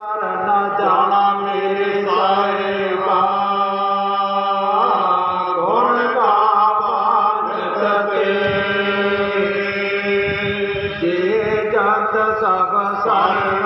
ਨਾ ਜਾਣਾ ਮੇਰੇ ਸਾਹਿਬਾ ਗੁਣ ਗਾਵਨ ਤੇ ਜੇ ਜਤ ਸਭ ਸਰਣਤ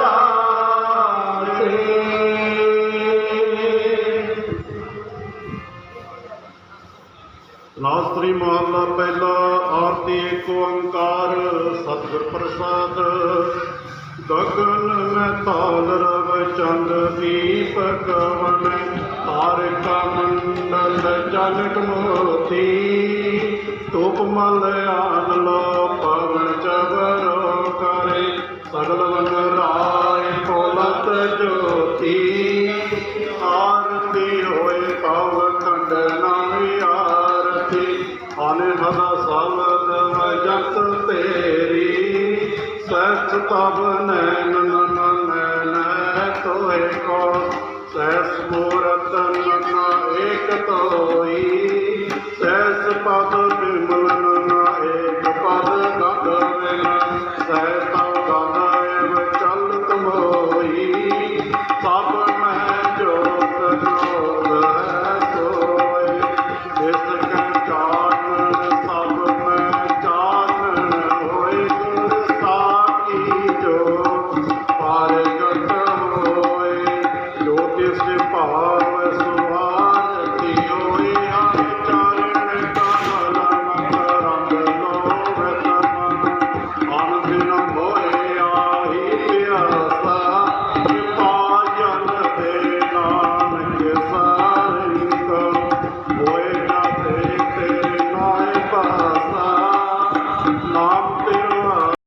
ਲਾਸਤਰੀ ਮਹਲਾ ਪਹਿਲਾ, ਆਰਤੀ ਏਕ ਓੰਕਾਰ, ਸਤਿਗੁਰ ਪ੍ਰਸਾਦ। ਗਗਨ ਮੈਂ ਤਾਲ ਰਵ ਚੰਦ ਦੀਪਕ ਵਨ ਤਾਰਕ ਮੰਡਲ ਜਨਕ ਮੋਤੀ। ਧੂਪ ਮਲ ਆਨਲੋ ਪਵਨ ਚਬਰ ਕਰੇ, ਸਗਲ ਵਨ ਰਾਏ ਕੋਲਤ ਜੋਤੀ। ਆਰਤੀ ਨਾਲੇ ਸਦਾ ਸਾਲਤ ਜਗਤ ਤੇਰੀ ਸਚ ਤਬ ਨੈਨ ਨਨ ਨੈਨ ਤੋਏ ਕੋ ਸੈਸ ਮੂਰਤ ਨਨ ਏਕ ਤੋਈ ਸੈਸ ਪਦ ਬਿਮਲ ਨਨ ਏਕ ਪਦ ਗਗਨ ਸੈਸ আমার